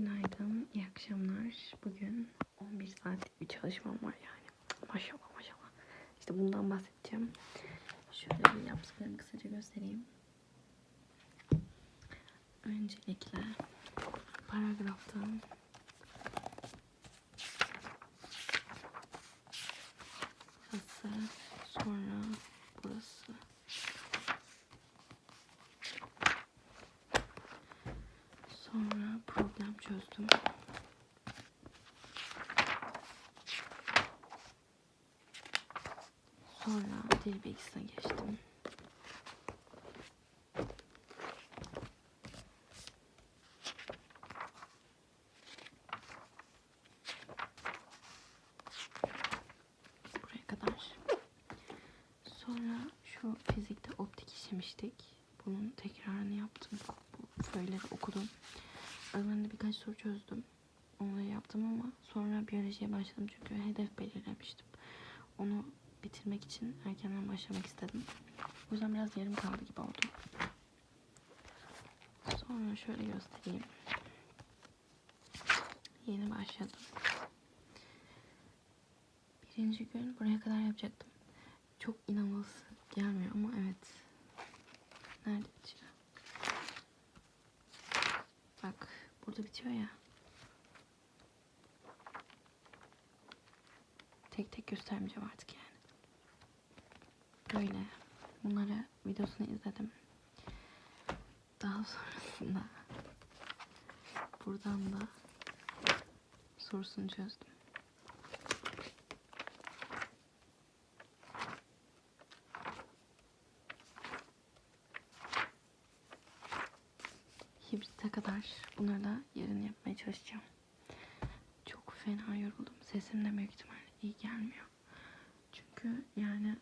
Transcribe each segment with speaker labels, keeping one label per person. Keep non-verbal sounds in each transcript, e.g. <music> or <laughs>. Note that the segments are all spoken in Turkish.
Speaker 1: Günaydın, iyi akşamlar. Bugün 11 saatlik bir çalışmam var yani. Maşallah maşallah. İşte bundan bahsedeceğim. Şöyle bir yaptıklarımı kısaca göstereyim. Öncelikle paragrafta Sonra problem çözdüm. Sonra bilgisine geçtim. Buraya kadar. Sonra şu fizikte optik işlemiştik. Bunun tekrarını yaptım. Bu föyleri okudum. Aralarında birkaç soru çözdüm. Onları yaptım ama sonra biyolojiye başladım çünkü hedef belirlemiştim. Onu bitirmek için erkenden başlamak istedim. O yüzden biraz yarım kaldı gibi oldu. Sonra şöyle göstereyim. Yeni başladım. Birinci gün buraya kadar yapacaktım. Çok inanılası gelmiyor ama burada bitiyor ya. Tek tek göstermeyeceğim artık yani. Böyle. Bunları videosunu izledim. Daha sonrasında buradan da sorusunu çözdüm. Hibrite kadar bunları da yarın yapmaya çalışacağım. Çok fena yoruldum. Sesim de büyük ihtimalle iyi gelmiyor. Çünkü yani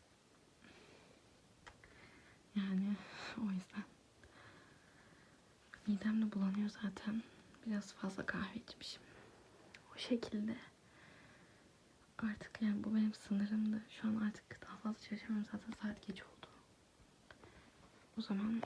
Speaker 1: yani <laughs> o yüzden midem de bulanıyor zaten. Biraz fazla kahve içmişim. O şekilde artık yani bu benim sınırımdı. Şu an artık daha fazla çalışamıyorum zaten saat geç oldu. O zaman